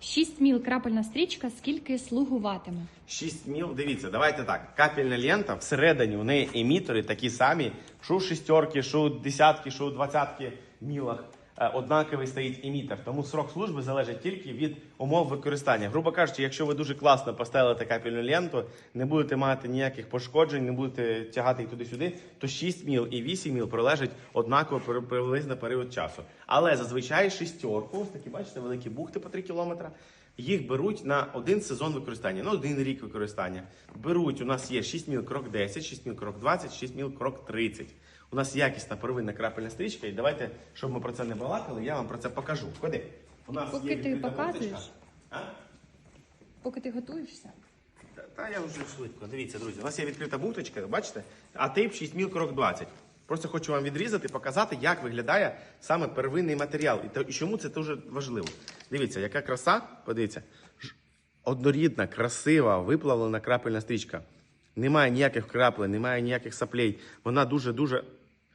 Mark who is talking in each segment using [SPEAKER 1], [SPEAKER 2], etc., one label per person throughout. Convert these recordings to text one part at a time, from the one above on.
[SPEAKER 1] 6 міл крапельна стрічка, скільки слугуватиме?
[SPEAKER 2] 6 міл. Дивіться, давайте так. Капельна лента всередині у неї емітори такі самі, що у шістерки, що у десятки, що у двадцятки мілах. Е, Однаковий стоїть емітер. Тому срок служби залежить тільки від умов використання. Грубо кажучи, якщо ви дуже класно поставите капельну ленту, не будете мати ніяких пошкоджень, не будете тягати їх туди-сюди, то 6 міл і 8 міл пролежать однаково при- приблизно період часу. Але зазвичай шістерку, ось такі бачите, великі бухти по 3 кілометри. Їх беруть на один сезон використання, на один рік використання. Беруть, у нас є 6 міл крок 10, 6 міл крок 20, 6 міл крок 30. У нас якісна первинна крапельна стрічка, і давайте, щоб ми про це не балакали, я вам про це покажу. Ходи. У нас
[SPEAKER 1] Поки
[SPEAKER 2] є
[SPEAKER 1] ти
[SPEAKER 2] відкрита
[SPEAKER 1] показуєш.
[SPEAKER 2] А?
[SPEAKER 1] Поки ти готуєшся.
[SPEAKER 2] Та, та я вже швидко. Дивіться, друзі, у нас є відкрита бухточка, бачите? А тип 6 міл крок 20. Просто хочу вам відрізати, показати, як виглядає саме первинний матеріал. І, то- і чому це дуже важливо. Дивіться, яка краса, подивіться. Ж- Однорідна, красива, виплавлена крапельна стрічка. Немає ніяких краплень, немає ніяких саплей. Вона дуже-дуже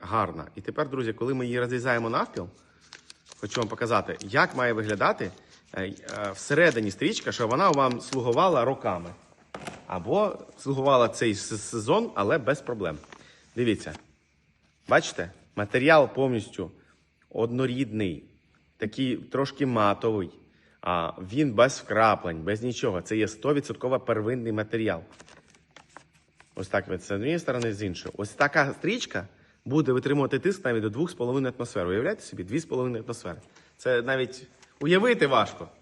[SPEAKER 2] гарна. І тепер, друзі, коли ми її розрізаємо навпіл, хочу вам показати, як має виглядати е, е, всередині стрічка, щоб вона вам слугувала роками. Або слугувала цей сезон, але без проблем. Дивіться. Бачите? Матеріал повністю однорідний, такий трошки матовий. А він без вкраплень, без нічого. Це є 100% первинний матеріал. Ось так з однієї сторони, з іншої. Ось така стрічка буде витримувати тиск навіть до 2,5 атмосфер. Уявляєте собі? 2,5 атмосфери. Це навіть уявити важко.